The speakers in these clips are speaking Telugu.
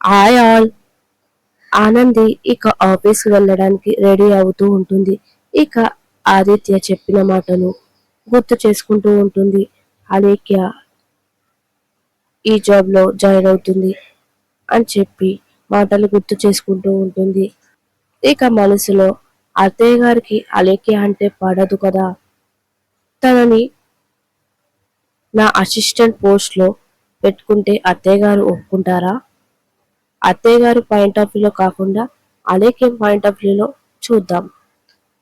Hi all. ఆనంది ఇక ఆఫీస్కి వెళ్ళడానికి రెడీ అవుతూ ఉంటుంది. ఇక ఆదిత్య చెప్పిన మాటను గుర్తు చేసుకుంటూ ఉంటుంది. అలేఖ్య ఈ జాబ్లో జాయిన్ అవుతుంది అని చెప్పి మాటలు గుర్తు చేసుకుంటూ ఉంటుంది. ఇక మనసులో అత్తయ్య గారికి అలేఖ్య అంటే పడదు కదా. తనని నా అసిస్టెంట్ పోస్ట్లో పెట్టుకుంటే అత్తయ్య గారు ఒప్పుకుంటారా? అత్తయ్య గారి పాయింట్ ఆఫ్ వ్యూలో కాకుండా అలేఖ్య పాయింట్ ఆఫ్ వ్యూలో చూద్దాం.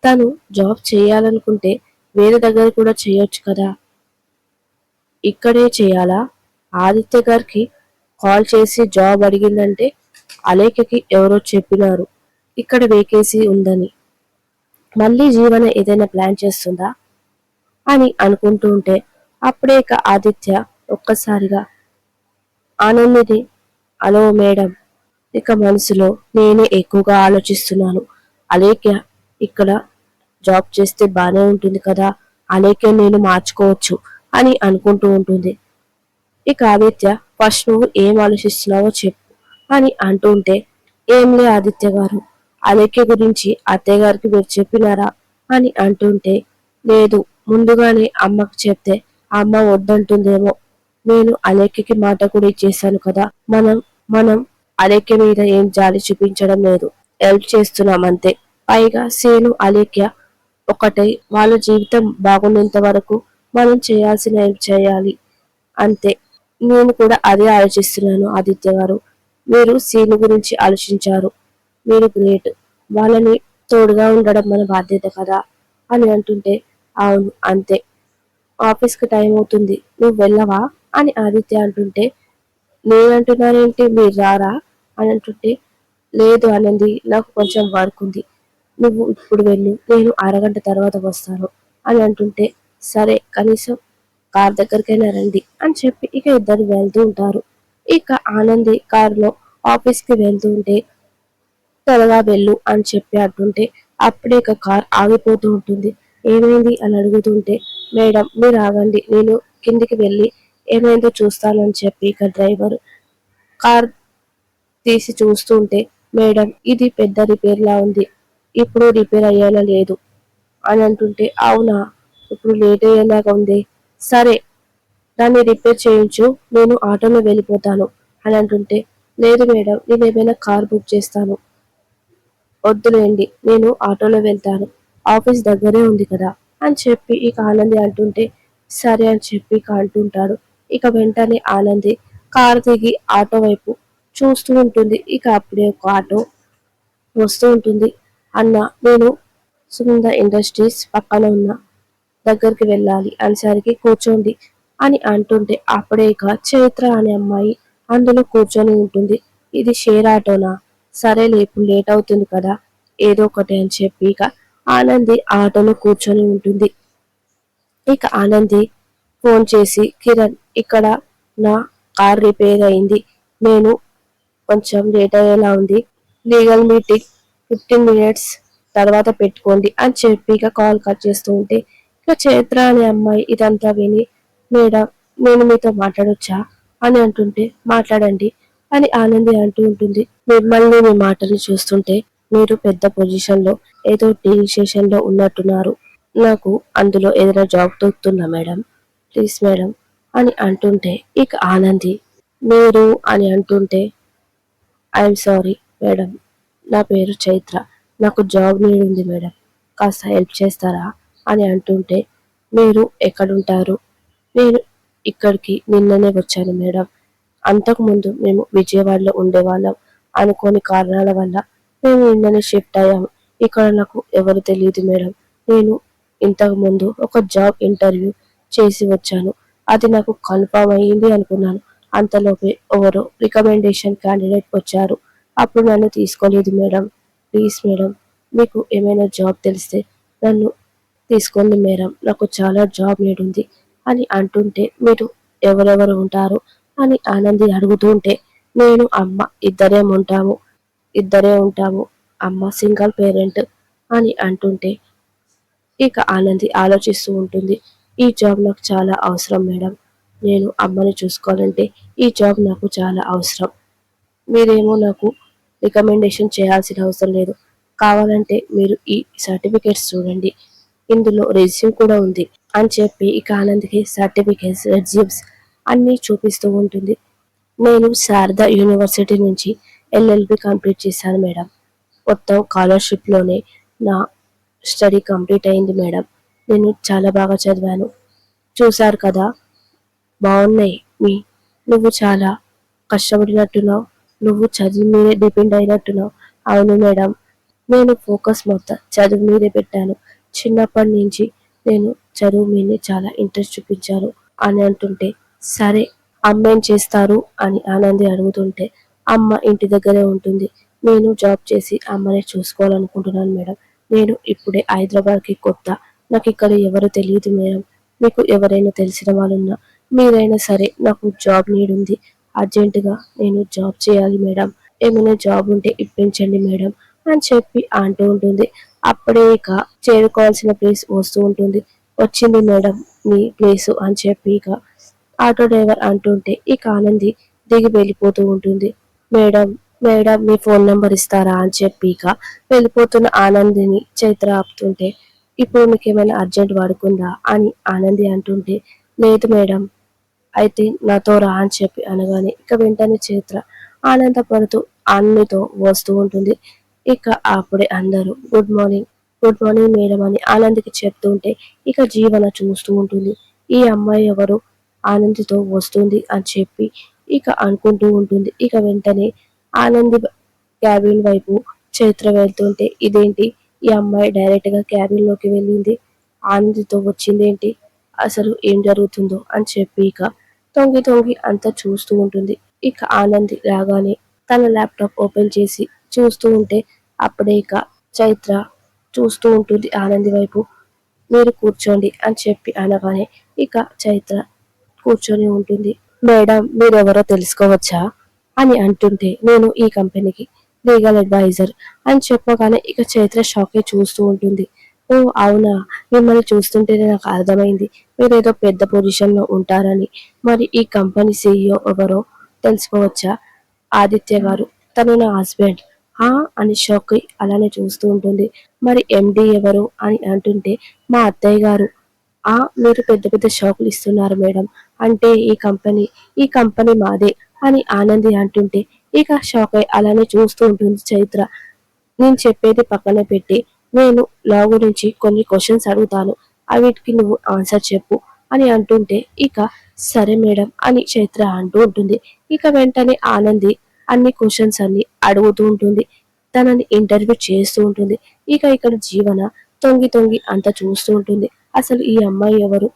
తను జాబ్ చేయాలనుకుంటే వేరే దగ్గర కూడా చేయొచ్చు కదా? ఇక్కడే చేయాలా? ఆదిత్య గారికి కాల్ చేసి జాబ్ అడిగిందంటే అలేఖకి ఎవరో చెప్పినారు. ఇక్కడ వేకేసీ ఉందని. మళ్ళీ జీవన ఏదైనా ప్లాన్ చేస్తుందా? అని అనుకుంటూ ఉంటే అప్పుడే ఇక ఆదిత్య ఒక్కసారిగా ఆనందిని హలో మేడం ఇక మనసులో నేనే ఎక్కువగా ఆలోచిస్తున్నాను. అలేఖ్య ఇక్కడ జాబ్ చేస్తే బానే ఉంటుంది కదా అలేఖ్య నేను మార్చుకోవచ్చు అని అనుకుంటూ ఉంటుంది. ఇక ఆదిత్య ఫస్ట్ నువ్వు ఏం ఆలోచిస్తున్నావో చెప్పు అని అంటుంటే ఏంలే ఆదిత్య గారు అలేఖ్య గురించి అత్తయ్య గారికి మీరు చెప్పినారా అని అంటుంటే లేదు ముందుగానే అమ్మకు చెప్తే అమ్మ వద్దంటుందేమో. నేను అలేఖ్యకి మాట కూడా ఇచ్చేసాను కదా మనం మనం అలేఖ్య మీద ఏం జాలి చూపించడం లేదు. హెల్ప్ చేస్తున్నాం అంతే పైగా సేను అలేఖ్య ఒకటై. వాళ్ళ జీవితం బాగున్నంత వరకు మనం చేయాల్సిన ఏం చేయాలి? అంతే. నేను కూడా అదే ఆలోచిస్తున్నాను ఆదిత్య గారు. మీరు సీను గురించి ఆలోచించారు. మీరు గ్రేట్. వాళ్ళని తోడుగా ఉండడం మన బాధ్యత కదా? అని అంటుంటే అవును అంతే. ఆఫీస్కి టైం అవుతుంది. నువ్వు వెళ్ళవా? అని ఆదిత్య అంటుంటే నేనంటున్నానేంటి? మీరు రారా? అని అంటుంటే లేదు అనంది నాకు కొంచెం వర్క్ ఉంది. నువ్వు ఇప్పుడు వెళ్ళు నేను అరగంట తర్వాత వస్తాను అని అంటుంటే సరే కనీసం కార్ దగ్గరికైనా రండి అని చెప్పి ఇక ఇద్దరు వెళ్తూ ఉంటారు. ఇక ఆనంది కారులో ఆఫీస్కి వెళ్తూ ఉంటే త్వరగా వెళ్ళు అని చెప్పి అంటుంటే అప్పుడే ఇక కార్ ఆగిపోతూ ఉంటుంది. ఏమైంది? అని అడుగుతుంటే మేడం మీరు ఆగండి నేను కిందికి వెళ్ళి ఏమైందో చూస్తానని చెప్పి ఇక డ్రైవర్ కార్ తీసి చూస్తుంటే మేడం ఇది పెద్ద రిపేర్ లా ఉంది. ఇప్పుడు రిపేర్ అయ్యేలా లేదు. అని అంటుంటే అవునా? ఇప్పుడు లేట్ అయ్యేలాగా ఉంది. సరే దాన్ని రిపేర్ చేయించు. నేను ఆటోలో వెళ్ళిపోతాను. అని అంటుంటే లేదు మేడం నేను ఏమైనా కార్ బుక్ చేస్తాను. వద్దులేండి నేను ఆటోలో వెళ్తాను. ఆఫీస్ దగ్గరే ఉంది కదా. అని చెప్పి ఇక ఆనంది అంటుంటే సరే అని చెప్పి ఇక అంటుంటాడు. ఇక వెంటనే ఆనంది కారు దిగి ఆటో వైపు చూస్తూ ఉంటుంది. ఇక అప్పుడే ఒక ఆటో వస్తూ ఉంటుంది. అన్న నేను సుంద ఇండస్ట్రీస్ పక్కన ఉన్న దగ్గరికి వెళ్ళాలి. అనేసరికి కూర్చోండి అని అంటుంటే అప్పుడే ఇక చైత్ర అనే అమ్మాయి అందులో కూర్చొని ఉంటుంది. ఇది షేర్ ఆటోనా? సరేలే ఇప్పుడు లేట్ అవుతుంది కదా. ఏదో ఒకటి అని చెప్పి ఇక ఆనంది ఆటోలో కూర్చొని ఉంటుంది. ఇక ఆనంది ఫోన్ చేసి కిరణ్ ఇక్కడ నా కార్ రిపేర్ అయింది. నేను కొంచెం లేట్ అయ్యేలా ఉంది. లీగల్ మీటింగ్ ఫిఫ్టీన్ మినిట్స్ తర్వాత పెట్టుకోండి అని చెప్పి ఇక కాల్ కట్ చేస్తూ ఉంటే ఇక చైత్ర అనే అమ్మాయి ఇదంతా విని మేడం నేను మీతో మాట్లాడొచ్చా? అని అంటుంటే మాట్లాడండి అని ఆనంది అంటూ ఉంటుంది. మిమ్మల్ని మీ మాటలు చూస్తుంటే మీరు పెద్ద పొజిషన్లో ఏదో టీవీ స్టేషన్లో ఉన్నట్టున్నారు. నాకు అందులో ఏదైనా జాబ్ దొరుకుతుందా మేడం? ప్లీజ్ మేడం అని అంటుంటే ఇక ఆనంది మీరు అని అంటుంటే ఐఎమ్ సారీ మేడం. నా పేరు చైత్ర. నాకు జాబ్ నీడ్ ఉంది మేడం. కాస్త హెల్ప్ చేస్తారా? అని అంటుంటే మీరు ఎక్కడుంటారు? నేను ఇక్కడికి నిన్ననే వచ్చాను మేడం. అంతకుముందు మేము విజయవాడలో ఉండేవాళ్ళం. అనుకోని కారణాల వల్ల మేము నిన్ననే షిఫ్ట్ అయ్యాము ఇక్కడ నాకు ఎవరు తెలియదు మేడం. నేను ఇంతకు ముందు ఒక జాబ్ ఇంటర్వ్యూ చేసి వచ్చాను. అది నాకు కన్ఫామ్ అయ్యింది అనుకున్నాను. అంతలోపే ఎవరో రికమెండేషన్ క్యాండిడేట్ వచ్చారు. అప్పుడు నన్ను తీసుకోలేదు మేడం. ప్లీజ్ మేడం మీకు ఏమైనా జాబ్ తెలిస్తే నన్ను తీసుకోండి మేడం. నాకు చాలా జాబ్ నీడ్ ఉంది అని అంటుంటే మీరు ఎవరెవరు ఉంటారు అని ఆనంది అడుగుతుంటే నేను అమ్మ ఇద్దరే ఉంటాము ఇద్దరే ఉంటాము అమ్మ సింగిల్ పేరెంట్ అని అంటుంటే ఇక ఆనంది ఆలోచిస్తూ ఉంటుంది ఈ జాబ్ నాకు చాలా అవసరం మేడం. నేను అమ్మని చూసుకోవాలంటే ఈ జాబ్ నాకు చాలా అవసరం. మీరేమో నాకు రికమెండేషన్ చేయాల్సిన అవసరం లేదు. కావాలంటే మీరు ఈ సర్టిఫికేట్స్ చూడండి. ఇందులో రెజ్యూమ్ కూడా ఉంది. అని చెప్పి ఇక ఆనంద్కి సర్టిఫికేట్స్ రెజ్యూమ్స్ అన్నీ చూపిస్తూ ఉంటుంది. నేను శారదా యూనివర్సిటీ నుంచి ఎల్ఎల్బి కంప్లీట్ చేశాను మేడం. మొత్తం స్కాలర్షిప్లోనే నా స్టడీ కంప్లీట్ అయింది మేడం. నేను చాలా బాగా చదివాను. చూశారు కదా? బాగున్నాయి. మీ నువ్వు చాలా కష్టపడినట్టున్నావు. నువ్వు చదువు మీదే డిపెండ్ అయినట్టున్నావు. అవును మేడం నేను ఫోకస్ మొత్తం చదువు మీదే పెట్టాను. చిన్నప్పటి నుంచి నేను చదువు మీద చాలా ఇంట్రెస్ట్ చూపించాను అని అంటుంటే సరే అమ్మ ఏం చేస్తారు అని ఆనంది అడుగుతుంటే అమ్మ ఇంటి దగ్గరే ఉంటుంది. నేను జాబ్ చేసి అమ్మనే చూసుకోవాలనుకుంటున్నాను మేడం. నేను ఇప్పుడే హైదరాబాద్కి కొత్త. నాకు ఇక్కడ ఎవరు తెలియదు మేడం. మీకు ఎవరైనా తెలిసిన వాళ్ళున్నా మీరైనా సరే నాకు జాబ్ నీడ్ ఉంది. అర్జెంటుగా నేను జాబ్ చేయాలి మేడం. ఏమైనా జాబ్ ఉంటే ఇప్పించండి మేడం అని చెప్పి అంటూ ఉంటుంది. అప్పుడే ఇక చేరుకోవాల్సిన ప్లేస్ వస్తూ ఉంటుంది. వచ్చింది మేడం మీ ప్లేస్ అని చెప్పి ఇక ఆటో డ్రైవర్ అంటుంటే ఇక ఆనంది దిగి వెళ్ళిపోతూ ఉంటుంది. మేడం మేడం మీ ఫోన్ నెంబర్ ఇస్తారా అని చెప్పి ఇక వెళ్ళిపోతున్న ఆనందిని చైత్ర ఆపుతుంటే ఇప్పుడు మీకు ఏమైనా అర్జెంట్ పడుకుందా? అని ఆనంది అంటుంటే లేదు మేడం. అయితే నాతో రా అని చెప్పి అనగానే ఇక వెంటనే చైత్ర ఆనందపడుతూ అన్నితో వస్తూ ఉంటుంది. ఇక అప్పుడే అందరూ good morning good morning madam అని ఆనంద్కి చెప్తుంటే ఇక జీవన చూస్తూ ఉంటుంది. ఈ అమ్మాయి ఎవరు? ఆనందితో వస్తుంది అని చెప్పి ఇక అనుకుంటూ ఉంటుంది. ఇక వెంటనే ఆనంది క్యాబిన్ వైపు చైత్ర వెళ్తుంటే ఇదేంటి? ఈ అమ్మాయి డైరెక్ట్గా క్యాబిన్లోకి వెళ్ళింది. ఆనందితో వచ్చిందేంటి? అసలు ఏం జరుగుతుందో అని చెప్పి ఇక తొంగి తొంగి అంతా చూస్తూ ఉంటుంది. ఇక ఆనంది రాగానే తన ల్యాప్టాప్ ఓపెన్ చేసి చూస్తూ ఉంటే అప్పుడే ఇక చైత్ర చూస్తూ ఉంటుంది ఆనంది వైపు. మీరు కూర్చోండి అని చెప్పి అనగానే ఇక చైత్ర కూర్చొని ఉంటుంది. మేడం మీరెవరో తెలుసుకోవచ్చా? అని అంటుంటే నేను ఈ కంపెనీకి లీగల్ అడ్వైజర్ అని చెప్పగానే ఇక చైత్ర షాకే చూస్తూ ఉంటుంది. ఓ అవునా? మిమ్మల్ని చూస్తుంటేనే నాకు అర్థమైంది. మీరు ఏదో పెద్ద పొజిషన్లో ఉంటారని. మరి ఈ కంపెనీ సీఈఓ ఎవరో తెలుసుకోవచ్చా? ఆదిత్య గారు. తను నా హస్బెండ్. ఆ అని షాక్ అలానే చూస్తూ ఉంటుంది. మరి ఎండి ఎవరు అని అంటుంటే మా అత్తయ్య గారు. ఆ మీరు పెద్ద పెద్ద షాకులు ఇస్తున్నారు మేడం. అంటే ఈ కంపెనీ ఈ కంపెనీ మాదే అని ఆనంది అంటుంటే ఇక షాక్ అయి అలానే చూస్తూ ఉంటుంది చైత్ర. నేను చెప్పేది పక్కన పెట్టి నేను లా గురించి కొన్ని క్వశ్చన్స్ అడుగుతాను. అవిటికి నువ్వు ఆన్సర్ చెప్పు అని అంటుంటే ఇక సరే మేడం అని చైత్ర అంటూ ఉంటుంది. ఇక వెంటనే ఆనంది అన్ని క్వశ్చన్స్ అన్ని అడుగుతూ ఉంటుంది. తనని ఇంటర్వ్యూ చేస్తూ ఉంటుంది. ఇక ఇక్కడ జీవన తొంగి తొంగి అంత చూస్తూ ఉంటుంది. అసలు ఈ అమ్మాయి ఎవరు?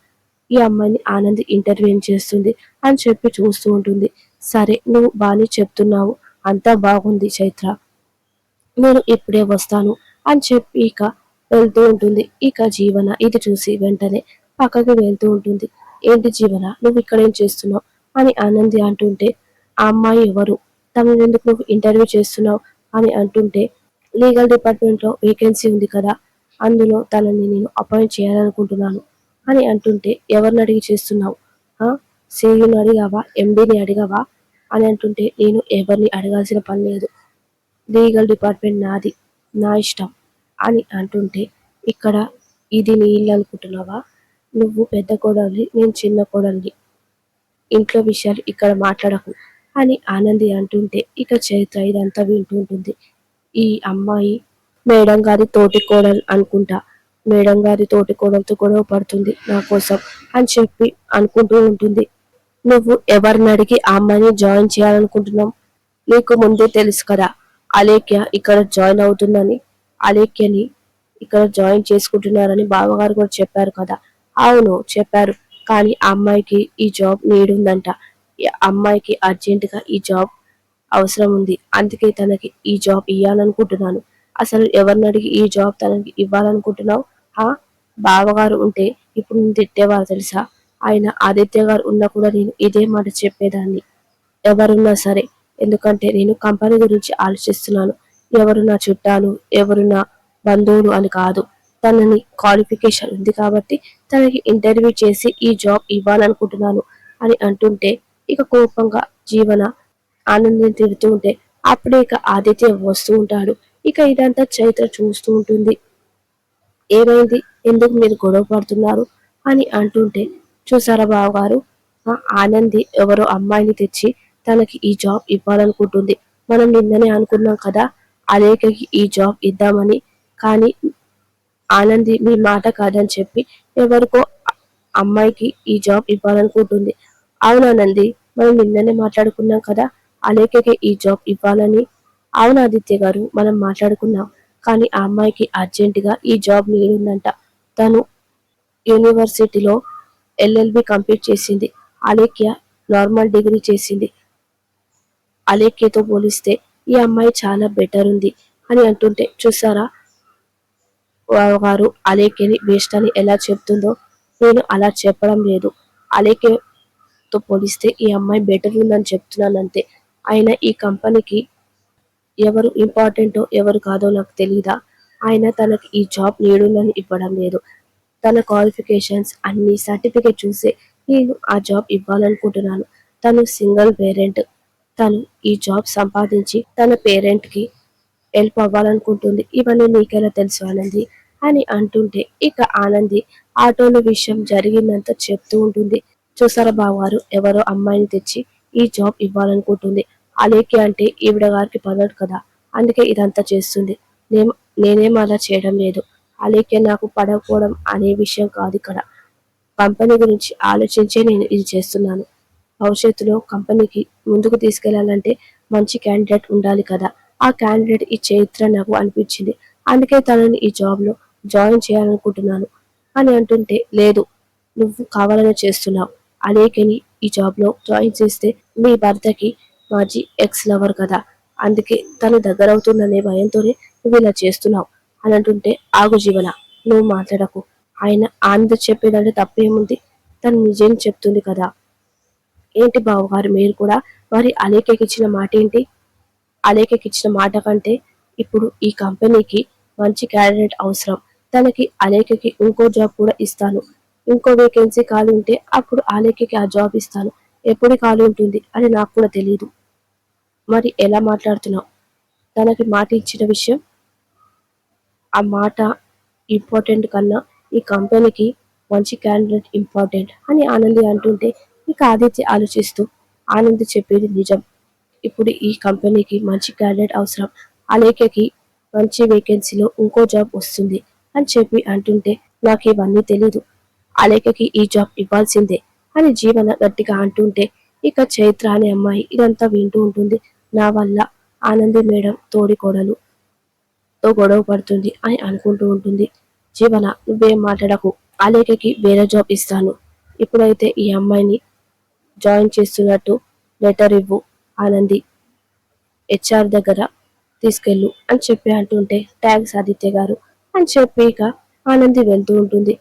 ఈ అమ్మాయిని ఆనంది ఇంటర్వ్యూ చేస్తుంది అని చెప్పి చూస్తూ ఉంటుంది. సరే నువ్వు బాగానే చెప్తున్నావు. అంతా బాగుంది చైత్ర. నేను ఇప్పుడే వస్తాను. అని చెప్పి ఇక వెళ్తూ ఉంటుంది. ఇక జీవన ఇది చూసి వెంటనే పక్కకి వెళ్తూ ఉంటుంది. ఏంటి జీవన నువ్వు ఇక్కడ ఏం చేస్తున్నావు? అని ఆనంది అంటుంటే ఆ అమ్మాయి ఎవరు? తమను ఎందుకు నువ్వు ఇంటర్వ్యూ చేస్తున్నావు? అని అంటుంటే లీగల్ డిపార్ట్మెంట్లో వేకెన్సీ ఉంది కదా అందులో తనని నేను అపాయింట్ చేయాలనుకుంటున్నాను. అని అంటుంటే ఎవరిని అడిగి చేస్తున్నావు? సీఈని అడిగావా? ఎండీని అడిగావా? అని అంటుంటే నేను ఎవరిని అడగాల్సిన పని లేదు. లీగల్ డిపార్ట్మెంట్ నాది. నా ఇష్టం అని అంటుంటే ఇక్కడ ఇది నీ ఇల్లు అనుకుంటున్నావా నువ్వు పెద్ద కోడలి నేను చిన్న కోడలిని. ఇంట్లో విషయాలు ఇక్కడ మాట్లాడకు అని ఆనంది అంటుంటే ఇక చరిత్ర ఇదంతా వింటూ ఉంటుంది. ఈ అమ్మాయి మేడం గారి తోటి కోడలు అనుకుంటా. మేడం గారి తోటి కోడలతో గొడవ పడుతుంది నా కోసం అని చెప్పి అనుకుంటూ ఉంటుంది. నువ్వు ఎవరిని అడిగి ఆ అమ్మాయిని జాయిన్ చేయాలనుకుంటున్నావు? నీకు ముందే తెలుసు కదా అలేఖ్య ఇక్కడ జాయిన్ అవుతుందని అలేఖ్యని ఇక్కడ జాయిన్ చేసుకుంటున్నారని బావగారు కూడా చెప్పారు కదా. అవును చెప్పారు. కానీ అమ్మాయికి ఈ జాబ్ నీడుందంట. అమ్మాయికి అర్జెంట్గా ఈ జాబ్ అవసరం ఉంది. అందుకే తనకి ఈ జాబ్ ఇవ్వాలనుకుంటున్నాను అసలు ఎవరిని అడిగి ఈ జాబ్ తనకి ఇవ్వాలనుకుంటున్నావు? ఆ బావగారు ఉంటే ఇప్పుడు నేను తిట్టేవారు తెలుసా? ఆయన ఆదిత్య గారు ఉన్నా కూడా నేను ఇదే మాట చెప్పేదాన్ని. ఎవరున్నా సరే ఎందుకంటే నేను కంపెనీ గురించి ఆలోచిస్తున్నాను. ఎవరు నా చుట్టాలు ఎవరు నా బంధువులు అని కాదు. తనని క్వాలిఫికేషన్ ఉంది కాబట్టి తనకి ఇంటర్వ్యూ చేసి ఈ జాబ్ ఇవ్వాలనుకుంటున్నాను అని అంటుంటే ఇక కోపంగా జీవన ఆనందం తిడుతూ ఉంటే అప్పుడే ఇక ఆదిత్య వస్తూ ఉంటాడు. ఇక ఇదంతా చైత్ర చూస్తూ ఉంటుంది. ఏమైంది? ఎందుకు మీరు గొడవ పడుతున్నారు? అని అంటుంటే చూసారా బావగారు? ఆనంది ఎవరో అమ్మాయిని తెచ్చి తనకి ఈ జాబ్ ఇవ్వాలనుకుంటుంది. మనం నిన్ననే అనుకున్నాం కదా అలేఖకి ఈ జాబ్ ఇద్దామని. కానీ ఆనంది మీ మాట కాదని చెప్పి ఎవరికో అమ్మాయికి ఈ జాబ్ ఇవ్వాలనుకుంటుంది. అవునానంది మనం నిన్ననే మాట్లాడుకున్నాం కదా అలేఖకి ఈ జాబ్ ఇవ్వాలని. అవును ఆదిత్య గారు? మనం మాట్లాడుకున్నాం. కానీ ఆ అమ్మాయికి అర్జెంటుగా ఈ జాబ్ నీడుందంట తను యూనివర్సిటీలో ఎల్ఎల్బి కంప్లీట్ చేసింది. అలేఖ్య నార్మల్ డిగ్రీ చేసింది. అలేఖ్యతో పోలిస్తే ఈ అమ్మాయి చాలా బెటర్ ఉంది అని అంటుంటే చూసారా వారు అలేఖ్యని వేస్ట్ అని ఎలా చెప్తుందో నేను అలా చెప్పడం లేదు. అలేఖ్యతో పోలిస్తే ఈ అమ్మాయి బెటర్ ఉందని చెప్తున్నాను అంతే ఆయన ఈ కంపెనీకి ఎవరు ఇంపార్టెంటో ఎవరు కాదో నాకు తెలియదా ఆయన తనకి ఈ జాబ్ నీడుందని ఇవ్వడం లేదు. తన క్వాలిఫికేషన్స్ అన్ని సర్టిఫికేట్ చూసే నేను ఆ జాబ్ ఇవ్వాలనుకుంటున్నాను. తను సింగిల్ పేరెంట్ తను ఈ జాబ్ సంపాదించి తన పేరెంట్కి హెల్ప్ అవ్వాలనుకుంటుంది. ఇవన్నీ నీకెలా తెలుసు ఆనంది? అని అంటుంటే ఇక ఆనంది ఆటోల విషయం జరిగిందంత చెప్తూ ఉంటుంది. చూసారా బావారు ఎవరో అమ్మాయిని తెచ్చి ఈ జాబ్ ఇవ్వాలనుకుంటుంది. అలేకి అంటే ఈవిడ గారికి పదడు కదా అందుకే ఇదంతా చేస్తుంది. నేను నేనేం అలా చేయడం లేదు. అలేకే నాకు పడకపోవడం అనే విషయం కాదు ఇక్కడ. కంపెనీ గురించి ఆలోచించే నేను ఇది చేస్తున్నాను. భవిష్యత్తులో కంపెనీకి ముందుకు తీసుకెళ్ళాలంటే మంచి క్యాండిడేట్ ఉండాలి కదా. ఆ క్యాండిడేట్ ఈ చరిత్ర నాకు అనిపించింది. అందుకే తనని ఈ జాబ్లో జాయిన్ చేయాలనుకుంటున్నాను. అని అంటుంటే లేదు నువ్వు కావాలని చేస్తున్నావు. అనేకని ఈ జాబ్లో జాయిన్ చేస్తే మీ భర్తకి మాజీ ఎక్స్ లవర్ కదా. అందుకే తను దగ్గర అవుతుందనే భయంతోనే నువ్వు ఇలా చేస్తున్నావు. అని అంటుంటే ఆగు జీవన నువ్వు మాట్లాడకు. ఆయన ఆనంద చెప్పేదంటే తప్పేముంది? తను నిజం చెప్తుంది కదా. ఏంటి బావగారు మీరు కూడా మరి అలేఖకి ఇచ్చిన మాట ఏంటి అలేఖకి ఇచ్చిన మాట కంటే ఇప్పుడు ఈ కంపెనీకి మంచి క్యాండిడేట్ అవసరం. తనకి అలేఖకి ఇంకో జాబ్ కూడా ఇస్తాను. ఇంకో వేకెన్సీ ఖాళీ ఉంటే అప్పుడు అలేఖకి ఆ జాబ్ ఇస్తాను. ఎప్పుడు ఖాళీ ఉంటుంది అని నాకు కూడా తెలియదు మరి ఎలా మాట్లాడుతున్నావు? తనకి మాట ఇచ్చిన విషయం? ఆ మాట ఇంపార్టెంట్ కన్నా ఈ కంపెనీకి మంచి క్యాండిడేట్ ఇంపార్టెంట్ అని ఆనంది అంటుంటే ఇక ఆదిత్య ఆలోచిస్తూ ఆనంద్ చెప్పేది నిజం. ఇప్పుడు ఈ కంపెనీకి మంచి క్యాండిడేట్ అవసరం. అలేఖకి మంచి వేకెన్సీలో ఇంకో జాబ్ వస్తుంది అని చెప్పి అంటుంటే నాకు ఇవన్నీ తెలీదు. అలేఖకి ఈ జాబ్ ఇవ్వాల్సిందే అని జీవన గట్టిగా అంటుంటే ఇక చైత్ర అనే అమ్మాయి ఇదంతా వింటూ ఉంటుంది. నా వల్ల ఆనంది మేడం తోడికోడలు తో గొడవ పడుతుంది అని అనుకుంటూ ఉంటుంది. జీవన నువ్వేం మాట్లాడకు. అలేఖకి వేరే జాబ్ ఇస్తాను. ఇప్పుడైతే ఈ అమ్మాయిని జాయిన్ చేస్తున్నట్టు లెటర్ ఇవ్వు ఆనంది. హెచ్ఆర్ దగ్గర తీసుకెళ్ళు అని చెప్పి అంటుంటే ట్యాగ్స్ ఆదిత్య గారు అని చెప్పి ఇక ఆనంది వెళ్తూ ఉంటుంది.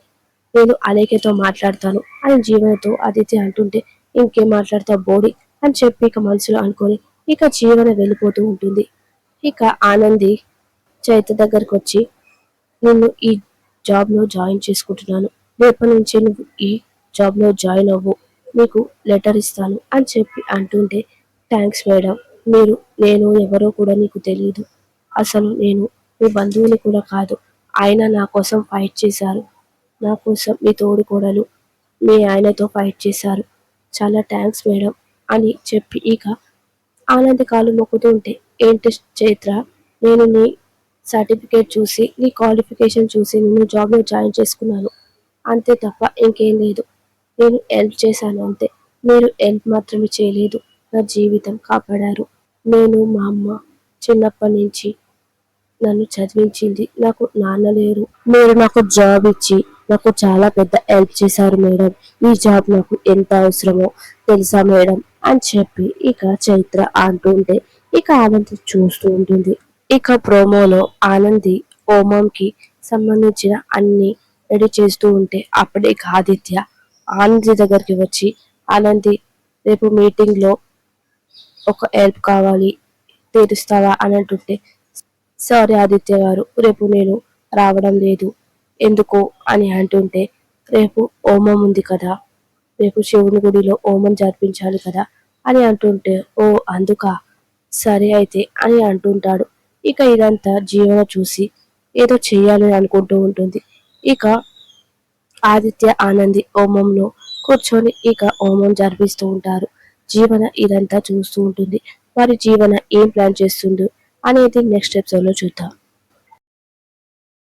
నేను అలేఖతో మాట్లాడతాను అని జీవనతో ఆదిత్య అంటుంటే ఇంకేం మాట్లాడతావు బోడి అని చెప్పి ఇక మనసులో అనుకొని ఇక జీవన వెళ్ళిపోతూ ఉంటుంది. ఇక ఆనంది చైత దగ్గరకు వచ్చి నిన్ను ఈ జాబ్లో జాయిన్ చేసుకుంటున్నాను. రేపటి నుంచి నువ్వు ఈ జాబ్లో జాయిన్ అవ్వు. మీకు లెటర్ ఇస్తాను అని చెప్పి అంటుంటే థ్యాంక్స్ మేడం. మీరు నేను ఎవరో కూడా నీకు తెలియదు అసలు నేను మీ బంధువుని కూడా కాదు. ఆయన నా కోసం ఫైట్ చేశారు. నా కోసం మీ తోడు కూడాను మీ ఆయనతో ఫైట్ చేశారు. చాలా థ్యాంక్స్ మేడం అని చెప్పి ఇక ఆనంద కాలు మొక్కుతుంటే ఏంటి చైత్ర? నేను నీ సర్టిఫికేట్ చూసి నీ క్వాలిఫికేషన్ చూసి నేను జాబ్లో జాయిన్ చేసుకున్నాను. అంతే తప్ప ఇంకేం లేదు. నేను హెల్ప్ చేశాను అంతే. మీరు హెల్ప్ మాత్రమే చేయలేదు. నా జీవితం కాపాడారు. నేను మా అమ్మ చిన్నప్పటి నుంచి నన్ను చదివించింది. నాకు నాన్న లేరు. మీరు నాకు జాబ్ ఇచ్చి నాకు చాలా పెద్ద హెల్ప్ చేశారు మేడం. ఈ జాబ్ నాకు ఎంత అవసరమో తెలుసా మేడం? అని చెప్పి ఇక చైత్ర అంటుంటే ఇక ఆనంద్ చూస్తూ ఉంటుంది. ఇక ప్రోమోలో ఆనంది హోమంకి సంబంధించిన అన్ని రెడీ చేస్తూ ఉంటే అప్పుడే ఆదిత్య ఆనంది దగ్గరికి వచ్చి ఆనంది రేపు మీటింగ్లో ఒక హెల్ప్ కావాలి తీరుస్తావా? అని అంటుంటే సారీ ఆదిత్య గారు రేపు నేను రావడం లేదు. ఎందుకు? అని అంటుంటే రేపు హోమం ఉంది కదా రేపు శివుని గుడిలో హోమం జరిపించాలి కదా అని అంటుంటే ఓ అందుక? సరే అయితే అని అంటుంటాడు. ఇక ఇదంతా జీవన చూసి ఏదో చేయాలని అనుకుంటూ ఉంటుంది. ఇక ఆదిత్య ఆనంది హోమంలో కూర్చొని ఇక హోమం జరిపిస్తూ ఉంటారు. జీవన ఇదంతా చూస్తూ ఉంటుంది. మరి జీవన ఏం ప్లాన్ చేస్తుందో అనేది నెక్స్ట్ ఎపిసోడ్లో చూద్దాం.